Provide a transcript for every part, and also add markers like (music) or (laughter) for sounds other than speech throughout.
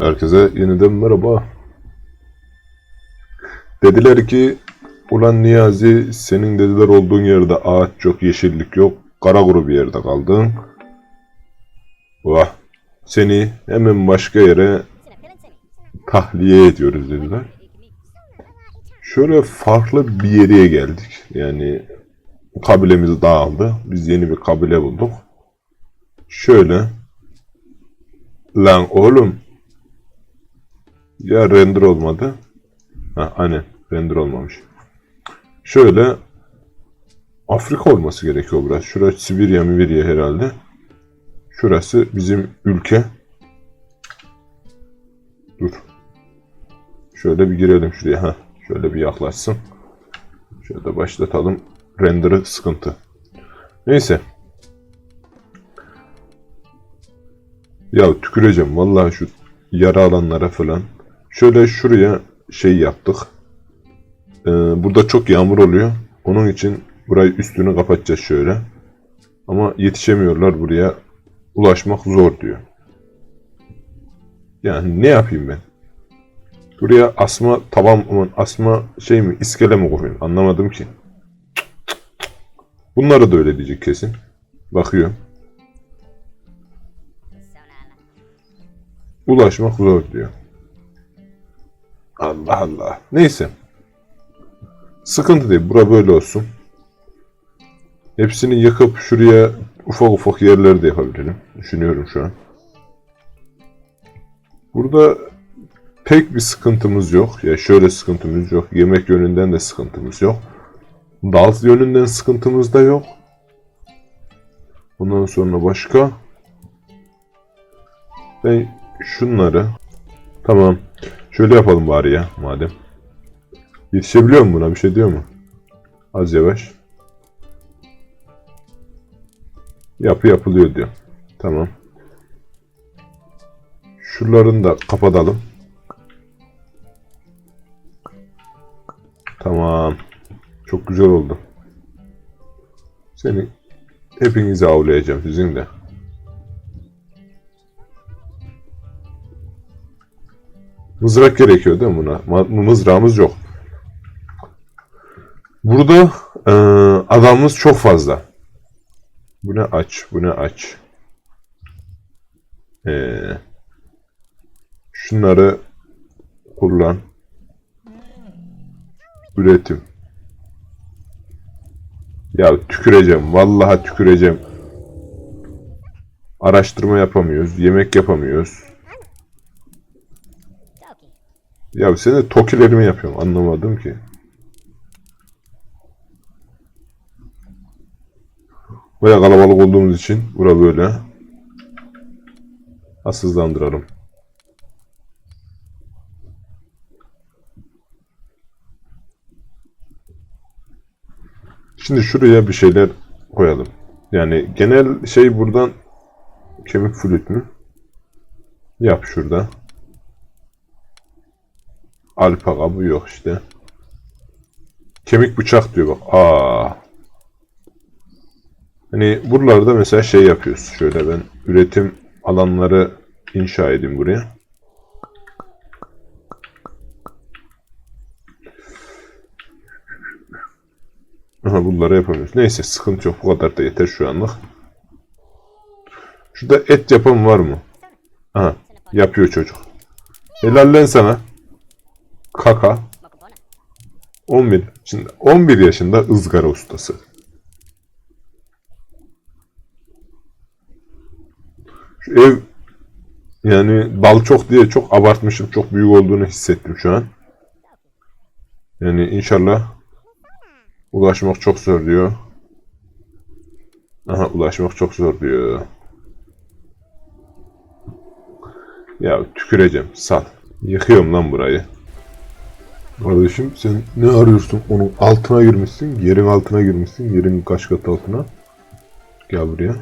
Herkese yeniden merhaba. Dediler ki ulan Niyazi senin dediler olduğun yerde ağaç yok, yeşillik yok, kara kuru bir yerde kaldın. Vah seni hemen başka yere tahliye ediyoruz dediler. Şöyle farklı bir yere geldik. Yani kabilemiz dağıldı. Biz yeni bir kabile bulduk. Şöyle. Lan oğlum. Ya render olmadı. Ha aynen render olmamış. Şöyle Afrika olması gerekiyor burası. Şurası Sibirya Mibirya herhalde. Şurası bizim ülke. Dur. Şöyle bir girelim şuraya. Ha, şöyle bir yaklaşsın. Şöyle başlatalım. Render'ı sıkıntı. Neyse. Ya tüküreceğim vallahi şu yara alanlara falan. Şöyle şuraya şey yaptık. Ee, burada çok yağmur oluyor. Onun için burayı üstünü kapatacağız şöyle. Ama yetişemiyorlar buraya. Ulaşmak zor diyor. Yani ne yapayım ben? Buraya asma taban mı, asma şey mi, iskele mi koyayım? Anlamadım ki. Bunları da öyle diyecek kesin. Bakıyorum. Ulaşmak zor diyor. Allah Allah. Neyse. Sıkıntı değil. Bura böyle olsun. Hepsini yıkıp şuraya ufak ufak yerler de yapabilirim. Düşünüyorum şu an. Burada pek bir sıkıntımız yok. Ya şöyle sıkıntımız yok. Yemek yönünden de sıkıntımız yok. Dal yönünden sıkıntımız da yok. Ondan sonra başka. Ben şunları tamam. Şöyle yapalım bari ya madem. Yetişebiliyor mu buna bir şey diyor mu? Az yavaş. Yapı yapılıyor diyor. Tamam. Şuralarını da kapatalım. Tamam. Çok güzel oldu. Seni hepinizi avlayacağım sizin de. Mızrak gerekiyor değil mi buna? Mızrağımız yok. Burada eee, adamımız çok fazla. Bu ne aç, bu ne aç. Eee, şunları kullan. Üretim. Ya tüküreceğim. Vallahi tüküreceğim. Araştırma yapamıyoruz. Yemek yapamıyoruz. Ya sen de tokilerimi yapıyorum. Anlamadım ki. Baya kalabalık olduğumuz için bura böyle. Asızlandıralım. Şimdi şuraya bir şeyler koyalım. Yani genel şey buradan kemik flüt mü? Yap şurada. Alpaka bu yok işte. Kemik bıçak diyor bak. Aa. Hani buralarda mesela şey yapıyoruz. Şöyle ben üretim alanları inşa edeyim buraya. Aha bunları yapamıyoruz. Neyse sıkıntı yok. Bu kadar da yeter şu anlık. Şurada et yapan var mı? Aha yapıyor çocuk. Helal sana. Kaka. 11. Şimdi 11 yaşında ızgara ustası. Şu ev yani dal çok diye çok abartmışım. Çok büyük olduğunu hissettim şu an. Yani inşallah ulaşmak çok zor diyor. Aha ulaşmak çok zor diyor. Ya tüküreceğim. Sal. Yıkıyorum lan burayı. Kardeşim sen ne arıyorsun? Onun altına girmişsin. Yerin altına girmişsin. Yerin kaç kat altına. Gel buraya.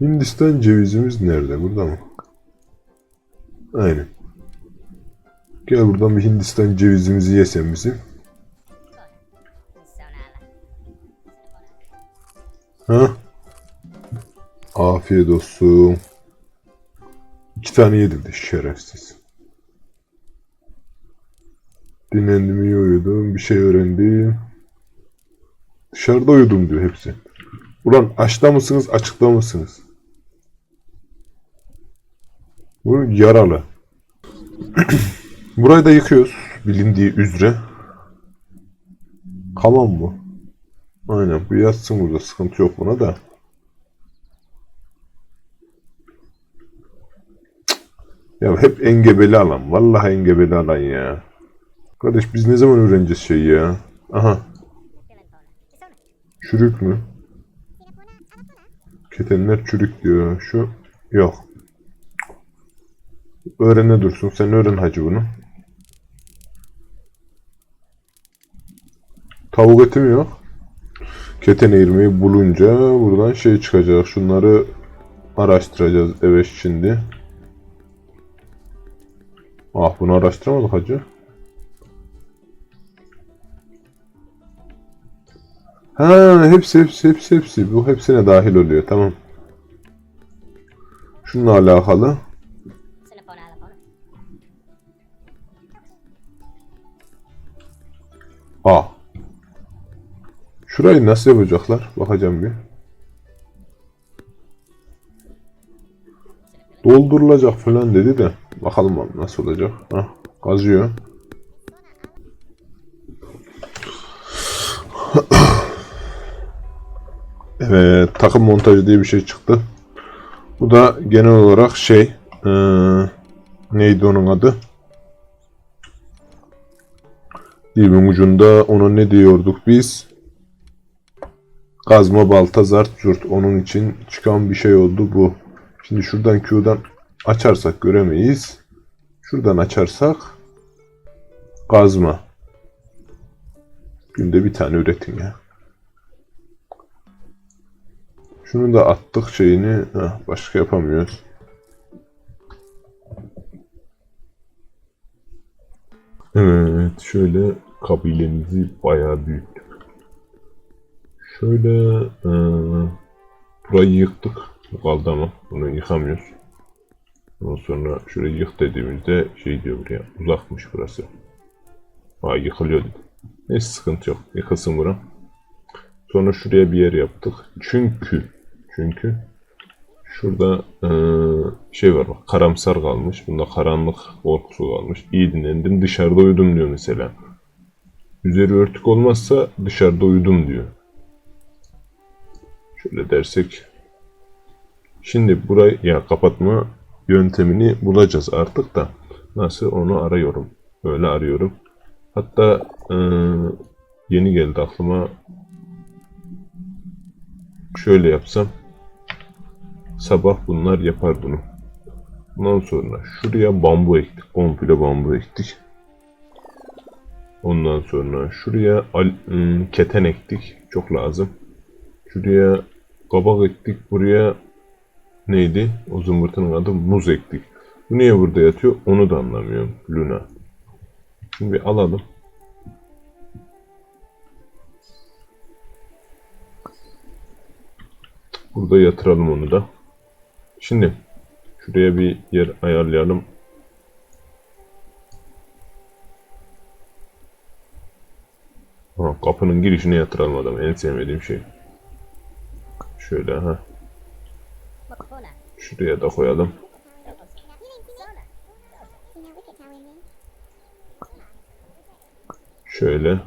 Hindistan cevizimiz nerede? Burada mı? Aynen. Gel buradan bir Hindistan cevizimizi yesen bizim. Ha? Afiyet olsun. tane yedirdi şerefsiz. Dinlendim iyi uyudum. Bir şey öğrendim. Dışarıda uyudum diyor hepsi. Ulan açta mısınız açıkta mısınız? Bu yaralı. (clears throat) Burayı da yıkıyoruz. Bilindiği üzere. Kalan mı? Aynen bu yatsın burada sıkıntı yok buna da. Ya hep engebeli alan. Vallahi engebeli alan ya. Kardeş biz ne zaman öğreneceğiz şeyi ya? Aha. Çürük mü? Ketenler çürük diyor. Şu yok. Öğrene dursun. Sen öğren hacı bunu. Tavuk eti mi yok? Keten eğirmeyi bulunca buradan şey çıkacak. Şunları araştıracağız evet şimdi. Ah bunu araştıramadık hacı. Ha hepsi hepsi hepsi hepsi. Bu hepsine dahil oluyor tamam. Şununla alakalı. Ah. Şurayı nasıl yapacaklar? Bakacağım bir. Doldurulacak falan dedi de. Bakalım nasıl olacak. Hah, kazıyor. Evet, takım montajı diye bir şey çıktı. Bu da genel olarak şey, eee, neydi onun adı? Dilimin ucunda ona ne diyorduk biz? Kazma balta zart zurt. Onun için çıkan bir şey oldu bu. Şimdi şuradan Q'dan açarsak göremeyiz. Şuradan açarsak kazma. Günde bir tane üretin ya. Şunu da attık şeyini. Heh, başka yapamıyoruz. Evet, şöyle kabilemizi bayağı büyüttük. Şöyle eee, burayı yıktık. Kaldı ama bunu yıkamıyoruz. Ondan sonra şurayı yık dediğimizde şey diyor buraya uzakmış burası. Aa yıkılıyor dedi. Neyse sıkıntı yok. Yıkılsın bura. Sonra şuraya bir yer yaptık. Çünkü çünkü şurada eee, şey var bak karamsar kalmış. Bunda karanlık korkusu kalmış. İyi dinlendim dışarıda uyudum diyor mesela. Üzeri örtük olmazsa dışarıda uyudum diyor. Şöyle dersek. Şimdi burayı ya kapatma yöntemini bulacağız artık da. Nasıl onu arıyorum. Böyle arıyorum. Hatta eee, yeni geldi aklıma. Şöyle yapsam. Sabah bunlar yapar bunu. Ondan sonra şuraya bambu ektik. Komple bambu ektik. Ondan sonra şuraya al, ım, keten ektik. Çok lazım. Şuraya kabak ektik. Buraya neydi? O zımbırtının adı muz ektik. Bu niye burada yatıyor? Onu da anlamıyorum. Luna. Şimdi alalım. Burada yatıralım onu da. Şimdi şuraya bir yer ayarlayalım. Ha, kapının girişine yatıralım adamı. En sevmediğim şey. Şöyle ha. Şuraya da koyalım. Şöyle.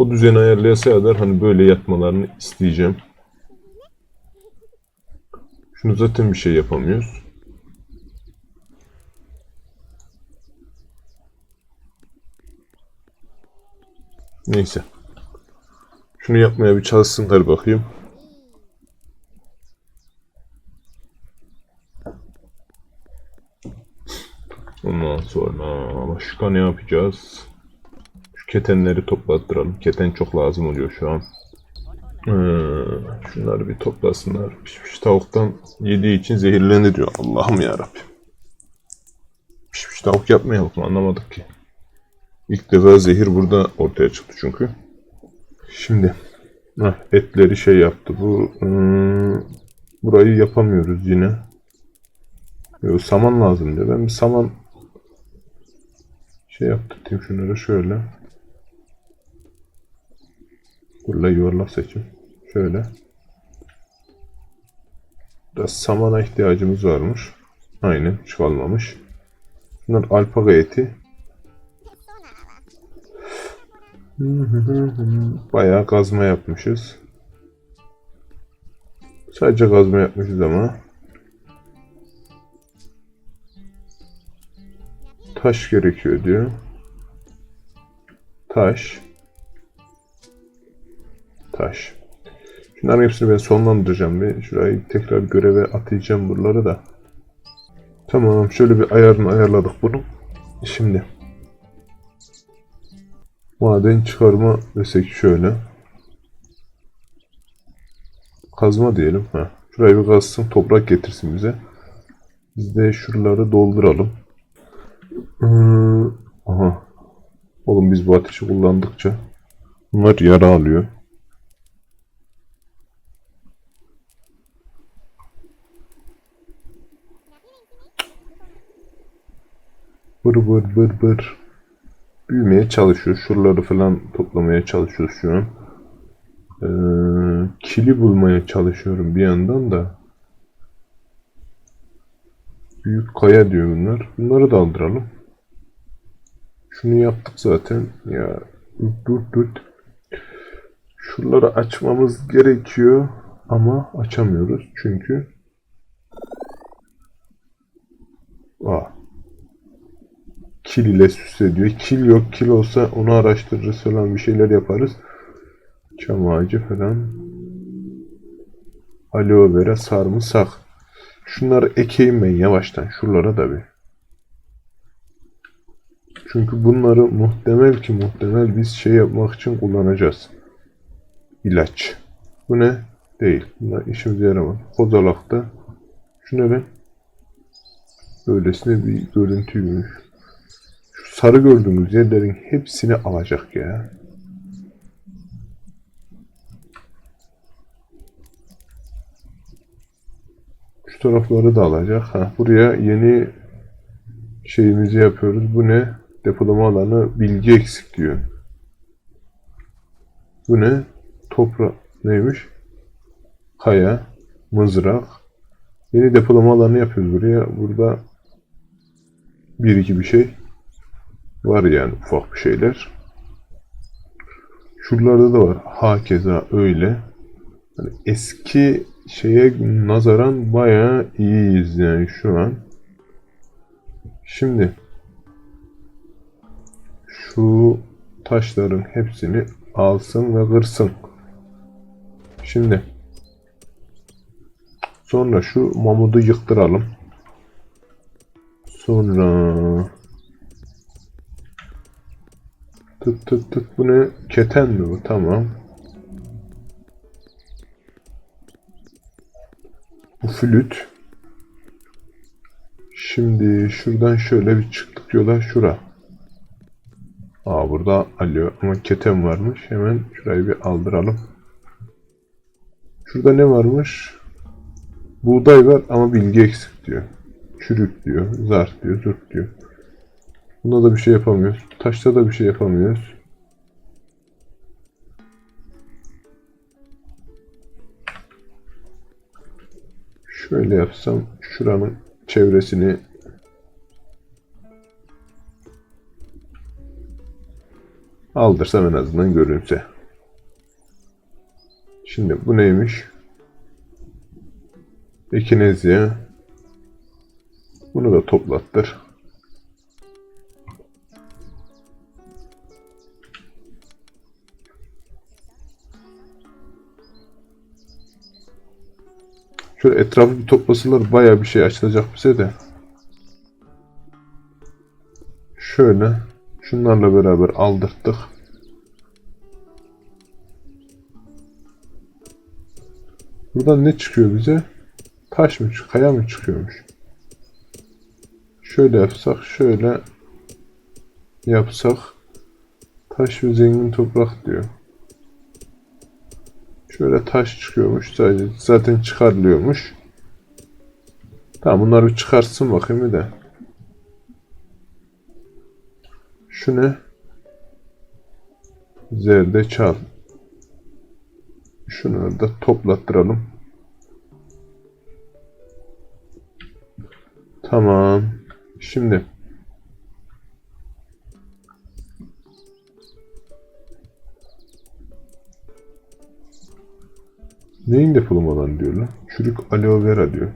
O düzeni ayarlayasa kadar hani böyle yatmalarını isteyeceğim. Şunu zaten bir şey yapamıyoruz. Neyse. Şunu yapmaya bir çalışsınlar bakayım. Ondan sonra başka ne yapacağız? Ketenleri toplattıralım. Keten çok lazım oluyor şu an. Ee, şunları bir toplasınlar. Pişmiş tavuktan yediği için zehirlendi diyor. Allah'ım ya Pişmiş tavuk yapmayalım? Anlamadık ki. İlk defa zehir burada ortaya çıktı çünkü. Şimdi heh, etleri şey yaptı bu. hmm, Burayı yapamıyoruz yine. Yo, saman lazım diyor. Ben bir saman şey yaptırayım şunları şöyle. Burada yuvarlak seçim. Şöyle. Biraz samana ihtiyacımız varmış. Aynen çoğalmamış. Bunlar alpaka eti. Bayağı kazma yapmışız. Sadece kazma yapmışız ama. Taş gerekiyor diyor. Taş. Taş. Şunların hepsini ben sonlandıracağım. Bir şurayı tekrar göreve atayacağım buraları da. Tamam şöyle bir ayarını ayarladık bunu. Şimdi. Maden çıkarma desek şöyle. Kazma diyelim. Ha. Şurayı bir kazsın toprak getirsin bize. Biz de şuraları dolduralım. Hmm, Aha. Oğlum biz bu ateşi kullandıkça bunlar yara alıyor. Bır bır bır bır. Büyümeye çalışıyor. Şuraları falan toplamaya çalışıyoruz şu an. Ee, kili bulmaya çalışıyorum bir yandan da. Büyük kaya diyor bunlar. Bunları da aldıralım. Şunu yaptık zaten. Ya dur dur. Şuraları açmamız gerekiyor ama açamıyoruz çünkü Aa. Kil ile süslediyor. Kil yok. Kil olsa onu araştırırız falan bir şeyler yaparız. Çam ağacı falan. Aloe vera, sarımsak. Şunları ekeyim ben yavaştan. Şuralara da bir. Çünkü bunları muhtemel ki muhtemel biz şey yapmak için kullanacağız. İlaç. Bu ne? Değil. Bunlar işimize yaramaz. Kozalakta. Şu ne be? Böylesine bir görüntüymüş. Sarı gördüğümüz yerlerin hepsini alacak ya. Şu tarafları da alacak. Ha, buraya yeni şeyimizi yapıyoruz. Bu ne? Depolama alanı bilgi eksik diyor. Bu ne? Toprak neymiş? Kaya, mızrak. Yeni depolama alanı yapıyoruz buraya. Burada bir iki bir şey var yani ufak bir şeyler. Şuralarda da var. Hakeza öyle. Hani eski şeye nazaran bayağı iyiyiz yani şu an. Şimdi şu taşların hepsini alsın ve kırsın. Şimdi sonra şu mamudu yıktıralım. Sonra tık tık tık bu ne? Keten mi bu? Tamam. Bu flüt. Şimdi şuradan şöyle bir çıktık yola şura. Aa burada alo ama keten varmış. Hemen şurayı bir aldıralım. Şurada ne varmış? Buğday var ama bilgi eksik diyor. Çürük diyor, zart diyor, zurt diyor. Bunda da bir şey yapamıyoruz. Taşta da bir şey yapamıyoruz. Şöyle yapsam şuranın çevresini aldırsam en azından görünse. Şimdi bu neymiş? Ekinezya. Bunu da toplattır. Şöyle etrafı bir toplasalar baya bir şey açılacak bize de. Şöyle şunlarla beraber aldırttık. Buradan ne çıkıyor bize? Taş mı çıkıyor? Kaya mı çıkıyormuş? Şöyle yapsak, şöyle yapsak taş ve zengin toprak diyor. Şöyle taş çıkıyormuş sadece. Zaten çıkarılıyormuş. Tamam bunları bir çıkarsın bakayım bir de. Şu ne? Zerdeçal. Şunları da toplattıralım. Tamam. Şimdi neyin depolamadan diyor lan? Çürük aloe vera diyor.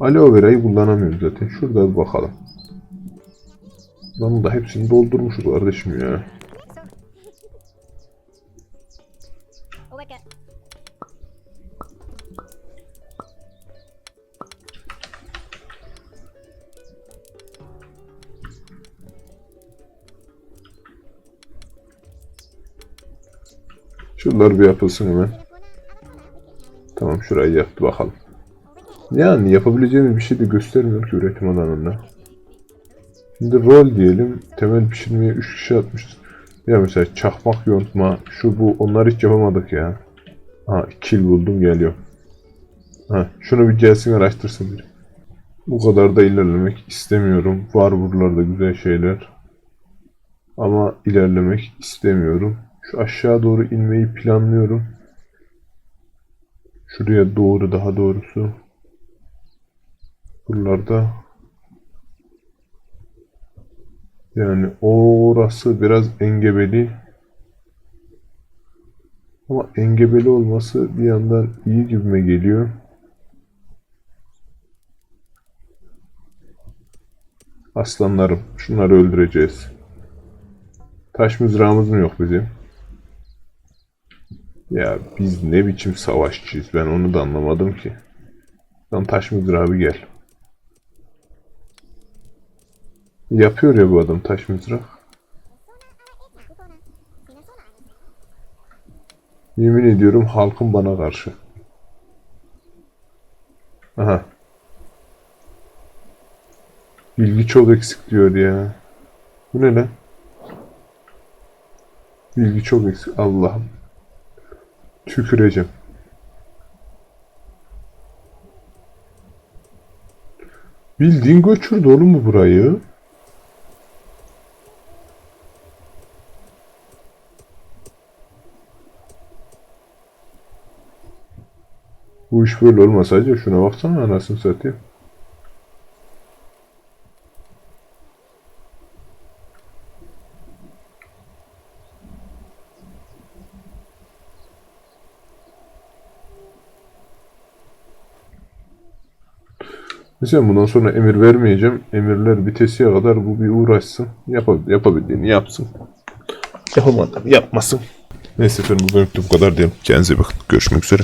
Aloe vera'yı kullanamıyorum zaten. Şurada bir bakalım. Lan da hepsini doldurmuşuz kardeşim ya. Şunlar bir yapılsın hemen. Şurayı yaptı bakalım. Yani yapabileceğimiz bir şey de göstermiyor ki üretim alanında. Şimdi rol diyelim. Temel pişirmeye 3 kişi atmışız. Ya mesela çakmak yontma, şu bu onları hiç yapamadık ya. Ha kill buldum geliyor. Ha şunu bir gelsin araştırsın biri. Bu kadar da ilerlemek istemiyorum. Var buralarda güzel şeyler. Ama ilerlemek istemiyorum. Şu aşağı doğru inmeyi planlıyorum. Şuraya doğru daha doğrusu. Buralarda yani orası biraz engebeli. Ama engebeli olması bir yandan iyi gibime geliyor. Aslanlarım, şunları öldüreceğiz. Taş mızrağımız mı yok bizim? Ya biz ne biçim savaşçıyız ben onu da anlamadım ki. Lan taş mızrağı bir gel. Yapıyor ya bu adam taş mızrak. Yemin ediyorum halkım bana karşı. Aha. Bilgi çok eksik diyor ya. Bu ne lan? Bilgi çok eksik. Allah'ım. Tüküreceğim. Bildiğin göçürdü oğlum mu burayı? Bu iş böyle olmasaydı şuna baksana anasını satayım. Mesela bundan sonra emir vermeyeceğim. Emirler bitesiye kadar bu bir uğraşsın. Yap yapabildiğini yapsın. Yapamadım yapmasın. Neyse efendim bu bölümde bu kadar diyelim. Kendinize bakın. Görüşmek üzere.